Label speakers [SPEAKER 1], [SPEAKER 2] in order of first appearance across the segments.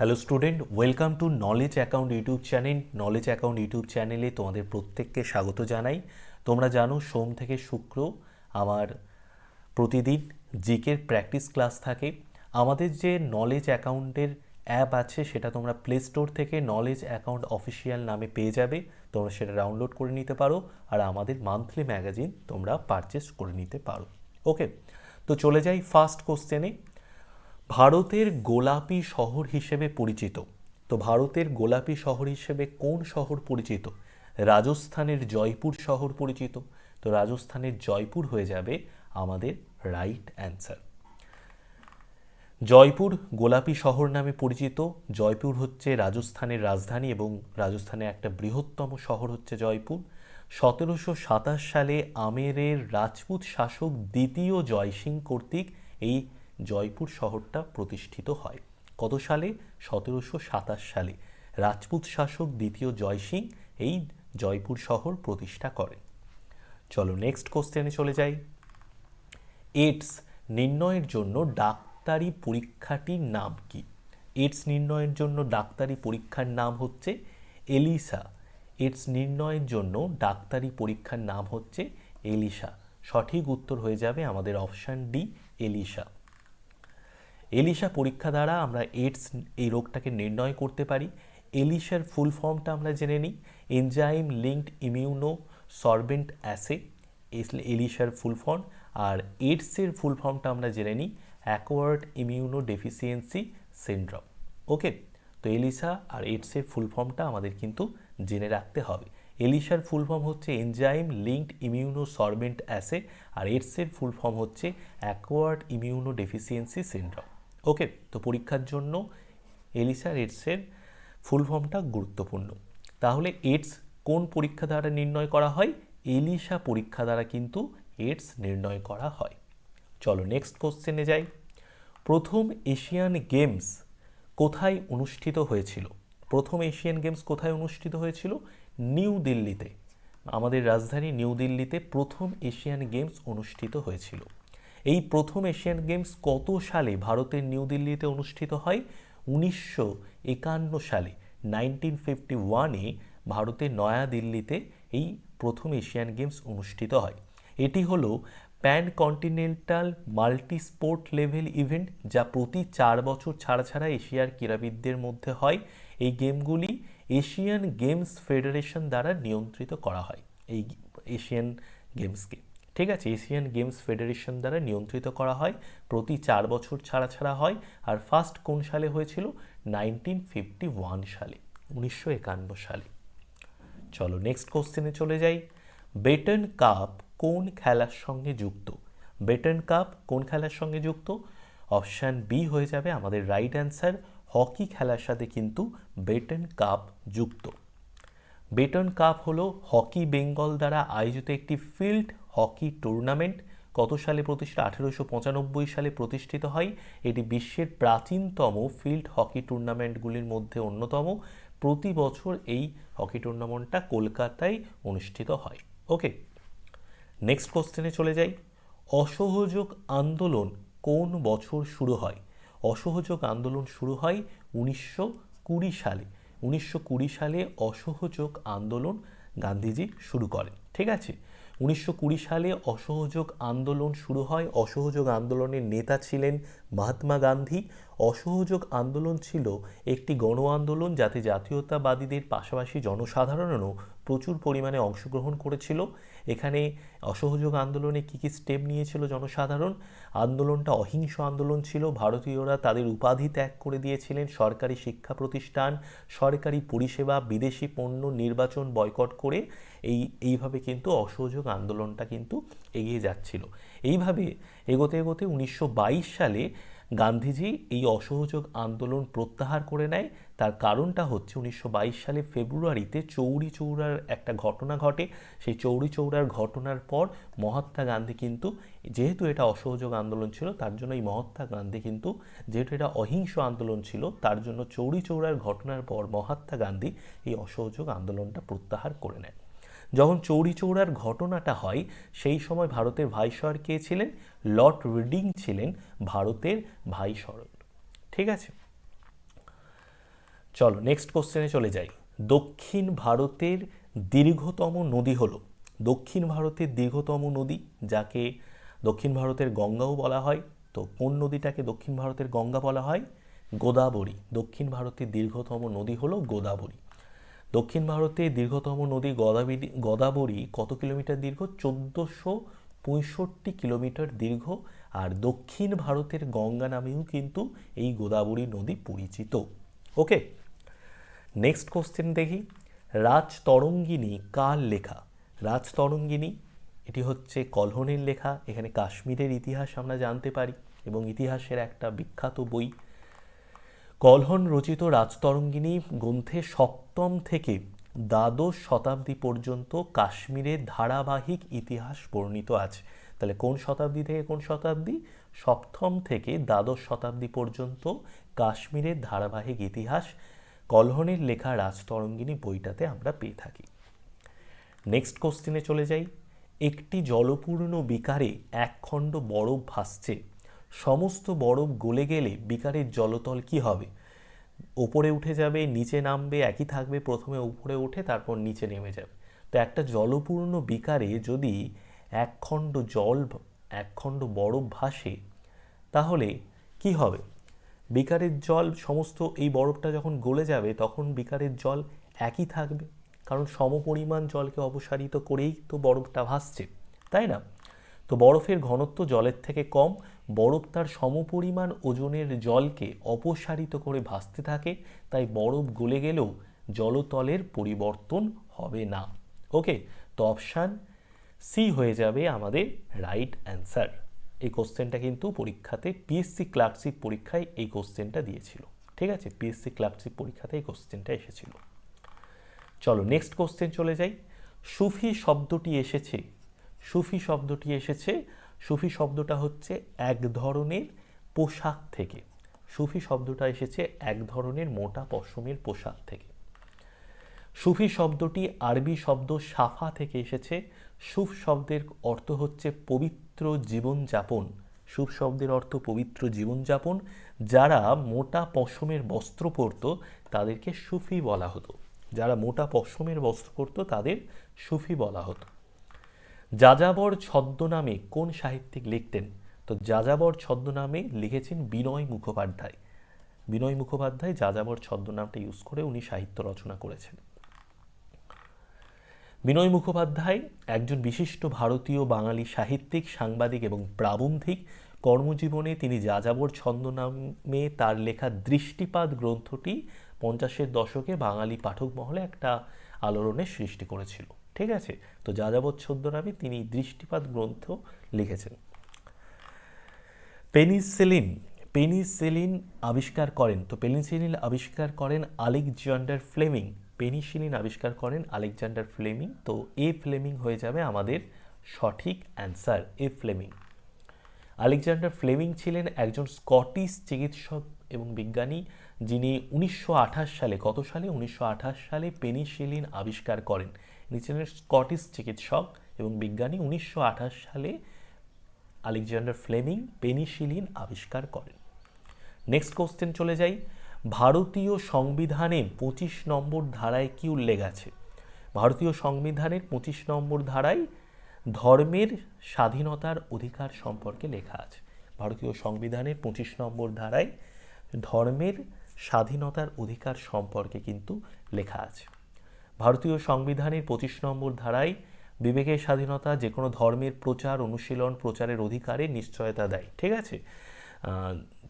[SPEAKER 1] hello student welcome to knowledge account YouTube channel knowledge account YouTube চ্যানেলে তোমাদের প্রত্যেককে স্বাগত জানাই তোমরা জানো সোম থেকে শুক্র আমার প্রতিদিন জিকের প্র্যাকটিস ক্লাস থাকে আমাদের যে নলেজ অ্যাকাউন্টের অ্যাপ আছে সেটা তোমরা প্লে স্টোর থেকে নলেজ অ্যাকাউন্ট অফিসিয়াল নামে পেয়ে যাবে তোমরা সেটা ডাউনলোড করে নিতে পারো আর আমাদের মান্থলি ম্যাগাজিন তোমরা পারচেস করে নিতে পারো ওকে তো চলে যাই ফার্স্ট কোশ্চেনে ভারতের গোলাপি শহর হিসেবে পরিচিত তো ভারতের গোলাপি শহর হিসেবে কোন শহর পরিচিত রাজস্থানের জয়পুর শহর পরিচিত তো রাজস্থানের জয়পুর হয়ে যাবে আমাদের রাইট অ্যান্সার জয়পুর গোলাপি শহর নামে পরিচিত জয়পুর হচ্ছে রাজস্থানের রাজধানী এবং রাজস্থানের একটা বৃহত্তম শহর হচ্ছে জয়পুর সতেরোশো সাতাশ সালে আমেরের রাজপুত শাসক দ্বিতীয় জয়সিং কর্তৃক এই জয়পুর শহরটা প্রতিষ্ঠিত হয় কত সালে সতেরোশো সাতাশ সালে রাজপুত শাসক দ্বিতীয় জয় সিং এই জয়পুর শহর প্রতিষ্ঠা করেন চলো নেক্সট কোশ্চেনে চলে যাই এডস নির্ণয়ের জন্য ডাক্তারি পরীক্ষাটির নাম কি এডস নির্ণয়ের জন্য ডাক্তারি পরীক্ষার নাম হচ্ছে এলিসা এডস নির্ণয়ের জন্য ডাক্তারি পরীক্ষার নাম হচ্ছে এলিসা সঠিক উত্তর হয়ে যাবে আমাদের অপশান ডি এলিসা এলিশা পরীক্ষা দ্বারা আমরা এইডস এই রোগটাকে নির্ণয় করতে পারি এলিশার ফুল ফর্মটা আমরা জেনে নিই enzyme linked immuno sorbent assay এলিশার ফুল ফর্ম আর এইডসের ফুল ফর্মটা আমরা জেনে নিই acquired immuno deficiency syndrome okay তো এলিসা আর এইডসের ফুল ফর্মটা আমাদের কিন্তু জেনে রাখতে হবে এলিশার ফুল ফর্ম হচ্ছে enzyme linked immuno sorbent assay আর এইডসের ফুল ফর্ম হচ্ছে acquired immuno deficiency syndrome okay তো পরীক্ষার জন্য এলিসা এডসের ফুল ফর্মটা গুরুত্বপূর্ণ তাহলে এডস কোন পরীক্ষা দ্বারা নির্ণয় করা হয় এলিসা পরীক্ষা দ্বারা কিন্তু এডস নির্ণয় করা হয় চলো নেক্সট কোশ্চেনে যাই প্রথম এশিয়ান গেমস কোথায় অনুষ্ঠিত হয়েছিল প্রথম এশিয়ান গেমস কোথায় অনুষ্ঠিত হয়েছিল নিউ দিল্লিতে আমাদের রাজধানী নিউ দিল্লিতে প্রথম এশিয়ান গেমস অনুষ্ঠিত হয়েছিল এই প্রথম এশিয়ান গেমস কত সালে ভারতের নিউ দিল্লিতে অনুষ্ঠিত হয় উনিশশো একান্ন সালে নাইনটিন ফিফটি ওয়ানে ভারতের দিল্লিতে এই প্রথম এশিয়ান গেমস অনুষ্ঠিত হয় এটি হলো pan continental multi sport level event যা প্রতি চার বছর ছাড়া ছাড়া এশিয়ার ক্রীড়াবিদদের মধ্যে হয় এই গেমগুলি এশিয়ান গেমস ফেডারেশন দ্বারা নিয়ন্ত্রিত করা হয় এই এশিয়ান গেমসকে ঠিক আছে এশিয়ান গেমস ফেডারেশন দ্বারা নিয়ন্ত্রিত করা হয় প্রতি চার বছর ছাড়া ছাড়া হয় আর ফার্স্ট কোন সালে হয়েছিল নাইনটিন ফিফটি ওয়ান সালে উনিশশো একান্ন সালে চলো নেক্সট কোশ্চেনে চলে যাই বেটন কাপ কোন খেলার সঙ্গে যুক্ত বেটন কাপ কোন খেলার সঙ্গে যুক্ত অপশান বি হয়ে যাবে আমাদের রাইট অ্যান্সার হকি খেলার সাথে কিন্তু বেটন কাপ যুক্ত বেটন কাপ হলো হকি বেঙ্গল দ্বারা আয়োজিত একটি ফিল্ড হকি টুর্নামেন্ট কত সালে প্রতিষ্ঠা আঠেরোশো পঁচানব্বই সালে প্রতিষ্ঠিত হয় এটি বিশ্বের প্রাচীনতম ফিল্ড হকি টুর্নামেন্টগুলির মধ্যে অন্যতম প্রতি বছর এই হকি টুর্নামেন্টটা কলকাতায় অনুষ্ঠিত হয় ওকে নেক্সট কোশ্চেনে চলে যাই অসহযোগ আন্দোলন কোন বছর শুরু হয় অসহযোগ আন্দোলন শুরু হয় উনিশশো কুড়ি সালে উনিশশো কুড়ি সালে অসহযোগ আন্দোলন গান্ধীজি শুরু করেন ঠিক আছে উনিশশো কুড়ি সালে অসহযোগ আন্দোলন শুরু হয় অসহযোগ আন্দোলনের নেতা ছিলেন মহাত্মা গান্ধী অসহযোগ আন্দোলন ছিল একটি গণ আন্দোলন যাতে জাতীয়তাবাদীদের পাশাপাশি জনসাধারণেরও প্রচুর পরিমাণে অংশগ্রহণ করেছিল এখানে অসহযোগ আন্দোলনে কী কী স্টেপ নিয়েছিল জনসাধারণ আন্দোলনটা অহিংস আন্দোলন ছিল ভারতীয়রা তাদের উপাধি ত্যাগ করে দিয়েছিলেন সরকারি শিক্ষা প্রতিষ্ঠান সরকারি পরিষেবা বিদেশি পণ্য নির্বাচন বয়কট করে এই এইভাবে কিন্তু অসহযোগ আন্দোলনটা কিন্তু এগিয়ে যাচ্ছিল এইভাবে এগোতে এগোতে উনিশশো সালে গান্ধীজি এই অসহযোগ আন্দোলন প্রত্যাহার করে নেয় তার কারণটা হচ্ছে উনিশশো সালে ফেব্রুয়ারিতে চৌরি চৌড়ার একটা ঘটনা ঘটে সেই চৌরি চৌড়ার ঘটনার পর মহাত্মা গান্ধী কিন্তু যেহেতু এটা অসহযোগ আন্দোলন ছিল তার জন্য এই মহাত্মা গান্ধী কিন্তু যেহেতু এটা অহিংস আন্দোলন ছিল তার জন্য চৌরি চৌড়ার ঘটনার পর মহাত্মা গান্ধী এই অসহযোগ আন্দোলনটা প্রত্যাহার করে নেয় যখন চৌরিচৌরার ঘটনাটা হয় সেই সময় ভারতের ভাইসর কে ছিলেন লর্ড রিডিং ছিলেন ভারতের ভাইসর ঠিক আছে চলো নেক্সট কোশ্চেনে চলে যাই দক্ষিণ ভারতের দীর্ঘতম নদী হলো দক্ষিণ ভারতের দীর্ঘতম নদী যাকে দক্ষিণ ভারতের গঙ্গাও বলা হয় তো কোন নদীটাকে দক্ষিণ ভারতের গঙ্গা বলা হয় গোদাবরী দক্ষিণ ভারতের দীর্ঘতম নদী হলো গোদাবরী দক্ষিণ ভারতে দীর্ঘতম নদী গদাবরী গদাবরী কত কিলোমিটার দীর্ঘ চোদ্দোশো পঁয়ষট্টি কিলোমিটার দীর্ঘ আর দক্ষিণ ভারতের গঙ্গা নামেও কিন্তু এই গোদাবরী নদী পরিচিত ওকে নেক্সট কোশ্চেন দেখি তরঙ্গিনী কার লেখা রাজতরঙ্গিনী এটি হচ্ছে কলহনের লেখা এখানে কাশ্মীরের ইতিহাস আমরা জানতে পারি এবং ইতিহাসের একটা বিখ্যাত বই কলহন রচিত রাজতরঙ্গিনী গ্রন্থে সপ্তম থেকে দ্বাদশ শতাব্দী পর্যন্ত কাশ্মীরের ধারাবাহিক ইতিহাস বর্ণিত আছে তাহলে কোন শতাব্দী থেকে কোন শতাব্দী সপ্তম থেকে দ্বাদশ শতাব্দী পর্যন্ত কাশ্মীরের ধারাবাহিক ইতিহাস কলহনের লেখা রাজতরঙ্গিনী বইটাতে আমরা পেয়ে থাকি নেক্সট কোশ্চিনে চলে যাই একটি জলপূর্ণ বিকারে এক খণ্ড বরফ ভাসছে সমস্ত বরফ গলে গেলে বিকারের জলতল কি হবে ওপরে উঠে যাবে নিচে নামবে একই থাকবে প্রথমে উপরে উঠে তারপর নিচে নেমে যাবে তো একটা জলপূর্ণ বিকারে যদি একখণ্ড জল একখণ্ড বরফ ভাসে তাহলে কি হবে বিকারের জল সমস্ত এই বরফটা যখন গলে যাবে তখন বিকারের জল একই থাকবে কারণ সমপরিমাণ জলকে অপসারিত করেই তো বরফটা ভাসছে তাই না তো বরফের ঘনত্ব জলের থেকে কম বরফ তার সমপরিমাণ ওজনের জলকে অপসারিত করে ভাসতে থাকে তাই বরফ গলে গেলেও জলতলের পরিবর্তন হবে না ওকে তো অপশান সি হয়ে যাবে আমাদের রাইট অ্যান্সার এই কোশ্চেনটা কিন্তু পরীক্ষাতে পিএসসি ক্লার্কশিপ পরীক্ষায় এই কোশ্চেনটা দিয়েছিল ঠিক আছে পিএসসি ক্লার্কশিপ পরীক্ষাতে এই কোশ্চেনটা এসেছিল চলো নেক্সট কোশ্চেন চলে যাই সুফি শব্দটি এসেছে সুফি শব্দটি এসেছে সুফি শব্দটা হচ্ছে এক ধরনের পোশাক থেকে সুফি শব্দটা এসেছে এক ধরনের মোটা পশমের পোশাক থেকে সুফি শব্দটি আরবি শব্দ সাফা থেকে এসেছে সুফ শব্দের অর্থ হচ্ছে পবিত্র জীবনযাপন সুফ শব্দের অর্থ পবিত্র জীবনযাপন যারা মোটা পশমের বস্ত্র পরত তাদেরকে সুফি বলা হতো যারা মোটা পশমের বস্ত্র পরত তাদের সুফি বলা হতো যাযাবর ছদ্মনামে কোন সাহিত্যিক লিখতেন তো যাযাবর ছদ্মনামে লিখেছেন বিনয় মুখোপাধ্যায় বিনয় মুখোপাধ্যায় যাযাবর ছদ্মনামটা ইউজ করে উনি সাহিত্য রচনা করেছেন বিনয় মুখোপাধ্যায় একজন বিশিষ্ট ভারতীয় বাঙালি সাহিত্যিক সাংবাদিক এবং প্রাবন্ধিক কর্মজীবনে তিনি যাযাবর ছন্দ নামে তার লেখা দৃষ্টিপাত গ্রন্থটি পঞ্চাশের দশকে বাঙালি পাঠক মহলে একটা আলোড়নের সৃষ্টি করেছিল ঠিক আছে তো যাযাবৎ ছদ্মনামে তিনি দৃষ্টিপাত গ্রন্থ লিখেছেন পেনিসেলিন পেনিসিলিন আবিষ্কার করেন তো পেনিসিলিন আবিষ্কার করেন আলেকজান্ডার ফ্লেমিং পেনিসিলিন আবিষ্কার করেন আলেকজান্ডার ফ্লেমিং তো এ ফ্লেমিং হয়ে যাবে আমাদের সঠিক answer A Fleming Alexander Fleming ছিলেন একজন স্কটিশ চিকিৎসক এবং বিজ্ঞানী যিনি উনিশশো সালে কত সালে উনিশশো সালে পেনিসিলিন আবিষ্কার করেন ইনি ছিলেন স্কটিশ চিকিৎসক এবং বিজ্ঞানী উনিশশো সালে আলেকজান্ডার ফ্লেমিং পেনিসিলিন আবিষ্কার করেন নেক্সট কোশ্চেন চলে যাই ভারতীয় সংবিধানে পঁচিশ নম্বর ধারায় কি উল্লেখ আছে ভারতীয় সংবিধানের পঁচিশ নম্বর ধারায় ধর্মের স্বাধীনতার অধিকার সম্পর্কে লেখা আছে ভারতীয় সংবিধানের পঁচিশ নম্বর ধারায় ধর্মের স্বাধীনতার অধিকার সম্পর্কে কিন্তু লেখা আছে ভারতীয় সংবিধানের পঁচিশ নম্বর ধারায় বিবেকের স্বাধীনতা যে কোনো ধর্মের প্রচার অনুশীলন প্রচারের অধিকারে নিশ্চয়তা দেয় ঠিক আছে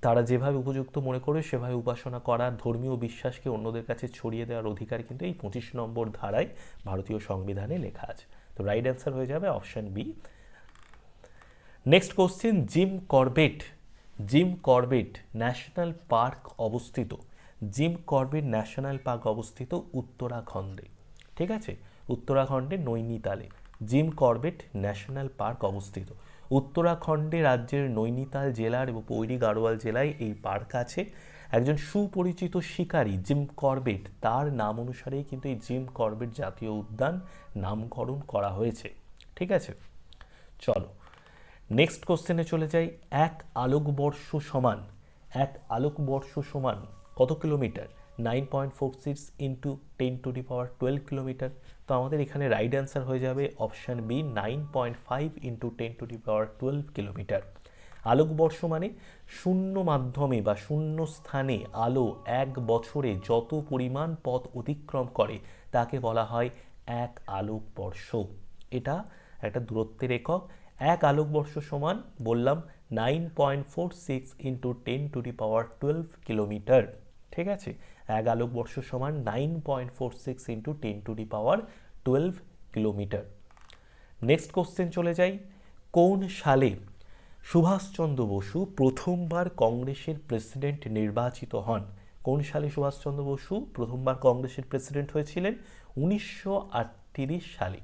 [SPEAKER 1] তারা যেভাবে উপযুক্ত মনে করে সেভাবে উপাসনা করার ধর্মীয় বিশ্বাসকে অন্যদের কাছে ছড়িয়ে দেওয়ার অধিকার কিন্তু এই পঁচিশ নম্বর ধারায় ভারতীয় সংবিধানে লেখা আছে তো রাইট অ্যান্সার হয়ে যাবে option B next question Jim Corbett Jim Corbett national park অবস্থিত জিম করবেট ন্যাশনাল পার্ক অবস্থিত উত্তরাখণ্ডে ঠিক আছে উত্তরাখণ্ডের নৈনিতালে জিম করবেট ন্যাশনাল পার্ক অবস্থিত উত্তরাখণ্ডে রাজ্যের নৈনিতাল জেলার এবং পৈরি গাড়োয়াল জেলায় এই পার্ক আছে একজন সুপরিচিত শিকারী জিম করবেট তার নাম অনুসারেই কিন্তু এই জিম করবেট জাতীয় উদ্যান নামকরণ করা হয়েছে ঠিক আছে চলো নেক্সট কোশ্চেনে চলে যাই এক আলোকবর্ষ সমান এক আলোকবর্ষ সমান কত kilometre nine point four six into ten to the power twelve kilometre তো আমাদের এখানে রাইট অ্যান্সার হয়ে যাবে option B nine point five into ten to the power twelve kilometre আলোকবর্ষ মানে শূন্য মাধ্যমে বা শূন্য স্থানে আলো এক বছরে যত পরিমাণ পথ অতিক্রম করে তাকে বলা হয় এক আলোকবর্ষ এটা একটা দূরত্বের একক এক আলোকবর্ষ সমান বললাম nine point four six into ten to the power twelve kilometre ঠিক আছে এক আলোকবর্ষ সমান nine point four six into ten to the power twelve kilometre next question চলে যাই কোন সালে সুভাষচন্দ্র বসু প্রথমবার কংগ্রেসের প্রেসিডেন্ট নির্বাচিত হন কোন সালে সুভাষচন্দ্র বসু প্রথমবার কংগ্রেসের প্রেসিডেন্ট হয়েছিলেন উনিশশো সালে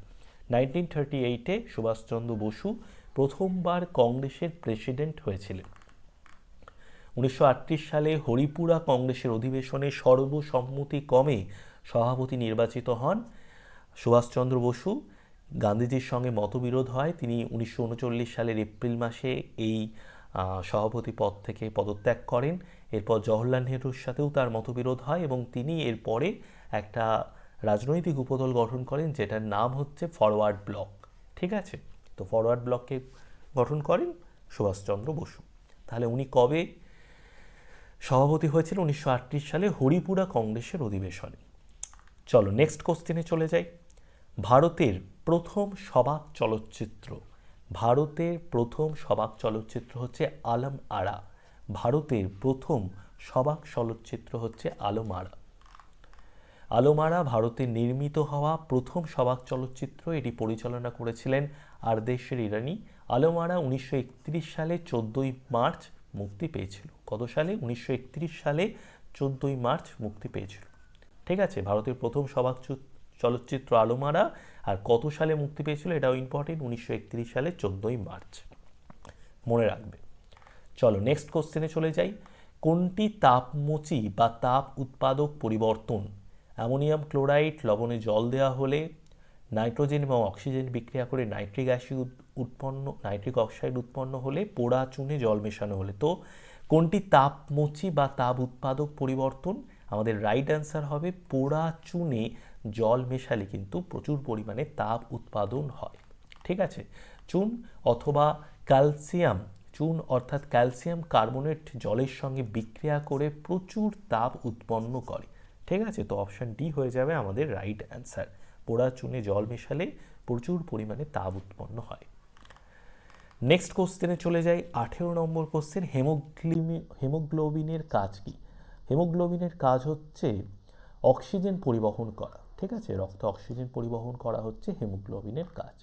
[SPEAKER 1] নাইনটিন থার্টি এইটে সুভাষচন্দ্র বসু প্রথমবার কংগ্রেসের প্রেসিডেন্ট হয়েছিলেন উনিশশো সালে হরিপুরা কংগ্রেসের অধিবেশনে সর্বসম্মতি কমে সভাপতি নির্বাচিত হন সুভাষচন্দ্র বসু গান্ধীজির সঙ্গে মতবিরোধ হয় তিনি উনিশশো সালের এপ্রিল মাসে এই সভাপতি পদ থেকে পদত্যাগ করেন এরপর জওহরলাল নেহরুর সাথেও তার মতবিরোধ হয় এবং তিনি এরপরে একটা রাজনৈতিক উপদল গঠন করেন যেটার নাম হচ্ছে ফরওয়ার্ড ব্লক ঠিক আছে তো ফরওয়ার্ড ব্লককে গঠন করেন সুভাষচন্দ্র বসু তাহলে উনি কবে সভাপতি হয়েছিল উনিশশো সালে হরিপুরা কংগ্রেসের অধিবেশনে চলো নেক্সট কোশ্চেনে চলে যাই ভারতের প্রথম সবাক চলচ্চিত্র ভারতের প্রথম সবাক চলচ্চিত্র হচ্ছে আলম আড়া ভারতের প্রথম সবাক চলচ্চিত্র হচ্ছে আলমারা আলোমারা ভারতে নির্মিত হওয়া প্রথম সবাক চলচ্চিত্র এটি পরিচালনা করেছিলেন আরদেশের ইরানি আলোমারা উনিশশো সালে চোদ্দোই মার্চ মুক্তি পেয়েছিল কত সালে উনিশশো সালে চোদ্দই মার্চ মুক্তি পেয়েছিল ঠিক আছে ভারতের প্রথম সবাক চলচ্চিত্র আলোমারা আর কত সালে মুক্তি পেয়েছিল এটাও ইম্পর্টেন্ট উনিশশো সালে চোদ্দই মার্চ মনে রাখবে চলো নেক্সট কোশ্চেনে চলে যাই কোনটি তাপমোচি বা তাপ উৎপাদক পরিবর্তন অ্যামোনিয়াম ক্লোরাইড লবণে জল দেওয়া হলে নাইট্রোজেন এবং অক্সিজেন বিক্রিয়া করে নাইট্রিক অ্যাসিড উৎপন্ন নাইট্রিক অক্সাইড উৎপন্ন হলে পোড়া চুনে জল মেশানো হলে তো কোনটি তাপমচি বা তাপ উৎপাদক পরিবর্তন আমাদের রাইট অ্যান্সার হবে পোড়া চুনে জল মেশালে কিন্তু প্রচুর পরিমাণে তাপ উৎপাদন হয় ঠিক আছে চুন অথবা ক্যালসিয়াম চুন অর্থাৎ ক্যালসিয়াম কার্বোনেট জলের সঙ্গে বিক্রিয়া করে প্রচুর তাপ উৎপন্ন করে ঠিক আছে তো অপশান ডি হয়ে যাবে আমাদের রাইট অ্যান্সার পোড়া চুনে জল মেশালে প্রচুর পরিমাণে তাপ উৎপন্ন হয় নেক্সট কোশ্চেনে চলে যাই আঠেরো নম্বর কোশ্চেন হেমোগ্লিমি হেমোগ্লোবিনের কাজ কী হেমোগ্লোবিনের কাজ হচ্ছে অক্সিজেন পরিবহন করা ঠিক আছে রক্ত অক্সিজেন পরিবহন করা হচ্ছে হেমোগ্লোবিনের কাজ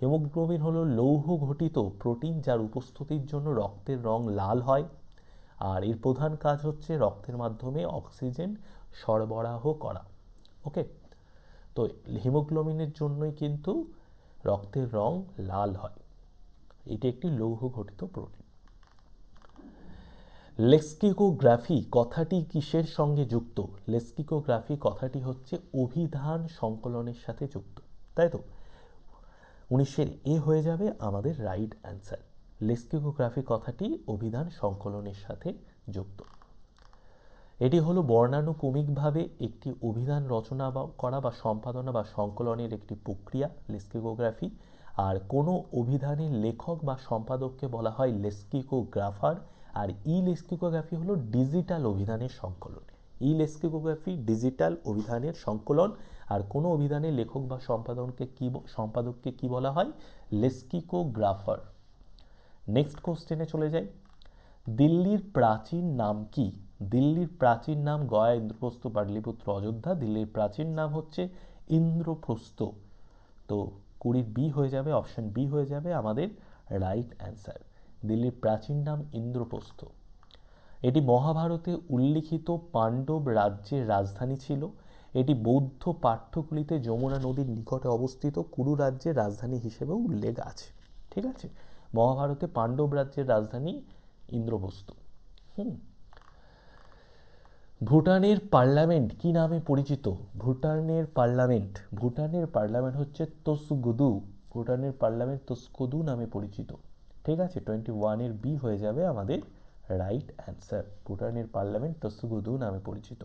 [SPEAKER 1] হেমোগ্লোবিন হলো লৌহ ঘটিত প্রোটিন যার উপস্থিতির জন্য রক্তের রং লাল হয় আর এর প্রধান কাজ হচ্ছে রক্তের মাধ্যমে অক্সিজেন সরবরাহ করা ওকে তো হিমোগ্লোবিনের জন্যই কিন্তু রক্তের রং লাল হয় এটি একটি লৌহ ঘটিত প্রোটিন লেস্কিকোগ্রাফি কথাটি কিসের সঙ্গে যুক্ত লেস্কিকোগ্রাফি কথাটি হচ্ছে অভিধান সংকলনের সাথে যুক্ত তাই তো উনিশের এ হয়ে যাবে আমাদের রাইট অ্যান্সার লেস্কিকোগ্রাফি কথাটি অভিধান সংকলনের সাথে যুক্ত এটি হলো বর্ণানুক্রমিকভাবে একটি অভিধান রচনা বা করা বা সম্পাদনা বা সংকলনের একটি প্রক্রিয়া লেস্কিকোগ্রাফি আর কোনো অভিধানের লেখক বা সম্পাদককে বলা হয় লেস্কিকোগ্রাফার আর ই লেস্কিকোগ্রাফি হলো ডিজিটাল অভিধানের সংকলন ই লেস্কিকোগ্রাফি ডিজিটাল অভিধানের সংকলন আর কোনো অভিধানের লেখক বা সম্পাদনকে কী সম্পাদককে কী বলা হয় লেস্কিকোগ্রাফার নেক্সট কোশ্চেনে চলে যাই দিল্লির প্রাচীন নাম কি দিল্লির প্রাচীন নাম গয়া ইন্দ্রপ্রস্থ পাটলিপুত্র অযোধ্যা দিল্লির প্রাচীন নাম হচ্ছে ইন্দ্রপ্রস্থ তো কুড়ির বি হয়ে যাবে অপশন বি হয়ে যাবে আমাদের রাইট অ্যান্সার দিল্লির প্রাচীন নাম ইন্দ্রপ্রস্থ এটি মহাভারতে উল্লিখিত পাণ্ডব রাজ্যের রাজধানী ছিল এটি বৌদ্ধ পাঠ্যগুলিতে যমুনা নদীর নিকটে অবস্থিত কুরু রাজ্যের রাজধানী হিসেবে উল্লেখ আছে ঠিক আছে মহাভারতে পাণ্ডব রাজ্যের রাজধানী ইন্দ্রপ্রস্থ হুম ভুটানের পার্লামেন্ট কি নামে পরিচিত ভুটানের পার্লামেন্ট ভুটানের পার্লামেন্ট হচ্ছে তসগুদু ভুটানের পার্লামেন্ট তসকুদু নামে পরিচিত ঠিক আছে টোয়েন্টি ওয়ানের বি হয়ে যাবে আমাদের রাইট অ্যান্সার ভুটানের পার্লামেন্ট তসগুদু নামে পরিচিত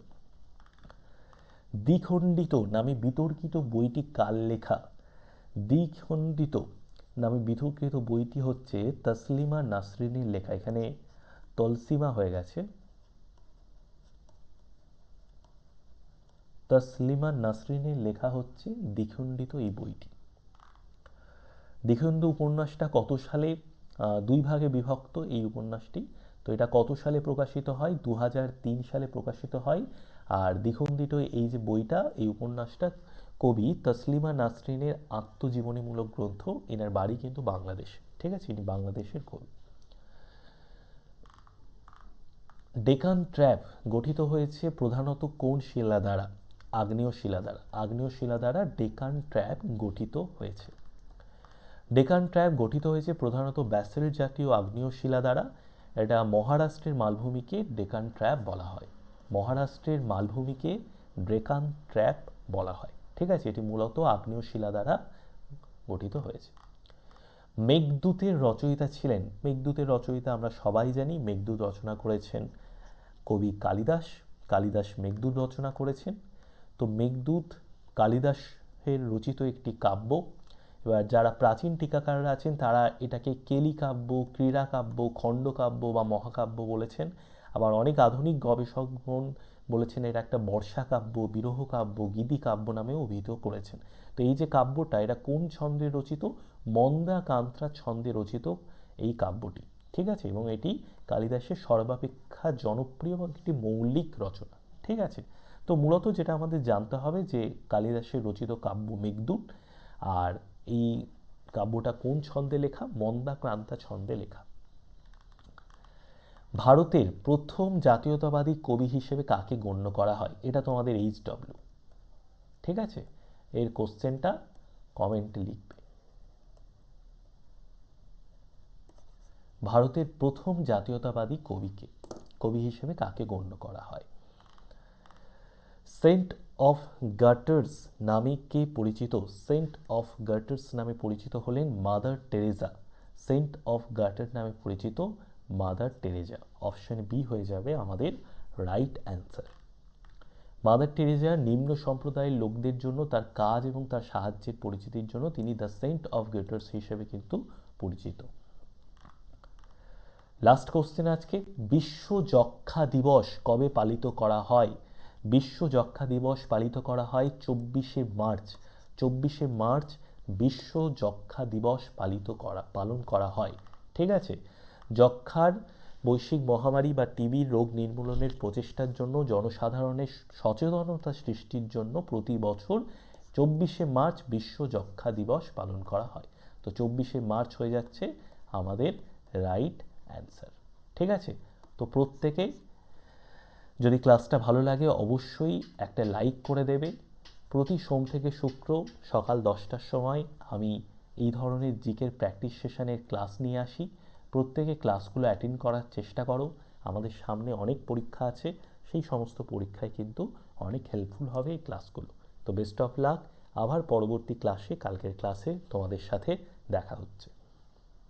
[SPEAKER 1] দ্বিখণ্ডিত নামে বিতর্কিত বইটি কাল লেখা দ্বিখণ্ডিত নামে বিতর্কিত বইটি হচ্ছে তসলিমা নাসরিনের লেখা এখানে তলসিমা হয়ে গেছে তসলিমা নাসরিনের লেখা হচ্ছে দ্বিখণ্ডিত এই বইটি দ্বিখণ্ড উপন্যাসটা কত সালে দুই ভাগে বিভক্ত এই উপন্যাসটি তো এটা কত সালে প্রকাশিত হয় দু সালে প্রকাশিত হয় আর দ্বিখণ্ডিত এই যে বইটা এই উপন্যাসটা কবি তসলিমা নাসরিনের আত্মজীবনীমূলক গ্রন্থ এনার বাড়ি কিন্তু বাংলাদেশ ঠিক আছে ইনি বাংলাদেশের কবি ডেকান ট্র্যাপ গঠিত হয়েছে প্রধানত কোন শিলা দ্বারা আগ্নেয় শিলা দ্বারা আগ্নেয় শিলা দ্বারা ডেকান ট্র্যাপ গঠিত হয়েছে ডেকান ট্র্যাপ গঠিত হয়েছে প্রধানত ব্যাসেল জাতীয় আগ্নেয় শিলা দ্বারা এটা মহারাষ্ট্রের মালভূমিকে ডেকান ট্র্যাপ বলা হয় মহারাষ্ট্রের মালভূমিকে ডেকান ট্র্যাপ বলা হয় ঠিক আছে এটি মূলত আগ্নেয় শিলা দ্বারা গঠিত হয়েছে মেঘদূতের রচয়িতা ছিলেন মেঘদূতের রচয়িতা আমরা সবাই জানি মেঘদূত রচনা করেছেন কবি কালিদাস কালিদাস মেঘদূত রচনা করেছেন তো মেঘদূত কালিদাসের রচিত একটি কাব্য এবার যারা প্রাচীন টিকাকাররা আছেন তারা এটাকে কেলি কাব্য ক্রীড়া কাব্য খণ্ডকাব্য বা মহাকাব্য বলেছেন আবার অনেক আধুনিক গবেষকগণ বলেছেন এটা একটা বর্ষা কাব্য বিরহ কাব্য গীতি কাব্য নামেও অভিহিত করেছেন তো এই যে কাব্যটা এটা কোন ছন্দে রচিত মন্দা কান্ত্রা ছন্দে রচিত এই কাব্যটি ঠিক আছে এবং এটি কালিদাসের সর্বাপেক্ষা জনপ্রিয় এবং একটি মৌলিক রচনা ঠিক আছে তো মূলত যেটা আমাদের জানতে হবে যে কালিদাসের রচিত কাব্য মেঘদূত আর এই কাব্যটা কোন ছন্দে লেখা মন্দাক্রান্তা ছন্দে লেখা ভারতের প্রথম জাতীয়তাবাদী কবি হিসেবে কাকে গণ্য করা হয় এটা তোমাদের এইচ ডব্লিউ ঠিক আছে এর কোশ্চেনটা কমেন্টে লিখবে ভারতের প্রথম জাতীয়তাবাদী কবিকে কবি হিসেবে কাকে গণ্য করা হয় সেন্ট অফ গার্টার্স নামে কে পরিচিত সেন্ট অফ গার্টার্স নামে পরিচিত হলেন mother Teresa saint of garter নামে পরিচিত মাদার টেরেজা অপশন বি হয়ে যাবে আমাদের রাইট অ্যান্সার মাদার টেরেজা নিম্ন সম্প্রদায়ের লোকদের জন্য তার কাজ এবং তার সাহায্যের পরিচিতির জন্য তিনি দ্য সেন্ট অফ গেটার্স হিসেবে কিন্তু পরিচিত লাস্ট কোশ্চেন আজকে বিশ্ব যক্ষা দিবস কবে পালিত করা হয় বিশ্ব যক্ষা দিবস পালিত করা হয় চব্বিশে মার্চ চব্বিশে মার্চ বিশ্ব যক্ষা দিবস পালিত করা পালন করা হয় ঠিক আছে যক্ষার বৈশ্বিক মহামারী বা টিবি রোগ নির্মূলনের প্রচেষ্টার জন্য জনসাধারণের সচেতনতা সৃষ্টির জন্য প্রতি বছর চব্বিশে মার্চ বিশ্ব যক্ষা দিবস পালন করা হয় তো চব্বিশে মার্চ হয়ে যাচ্ছে আমাদের রাইট অ্যান্সার ঠিক আছে তো প্রত্যেকেই যদি ক্লাসটা ভালো লাগে অবশ্যই একটা লাইক করে দেবে প্রতি সোম থেকে শুক্র সকাল দশটার সময় আমি এই ধরনের জিকের প্র্যাকটিস সেশানের ক্লাস নিয়ে আসি প্রত্যেকে ক্লাসগুলো অ্যাটেন্ড করার চেষ্টা করো আমাদের সামনে অনেক পরীক্ষা আছে সেই সমস্ত পরীক্ষায় কিন্তু অনেক হেল্পফুল হবে এই ক্লাসগুলো তো বেস্ট অফ লাক আবার পরবর্তী ক্লাসে কালকের ক্লাসে তোমাদের সাথে দেখা হচ্ছে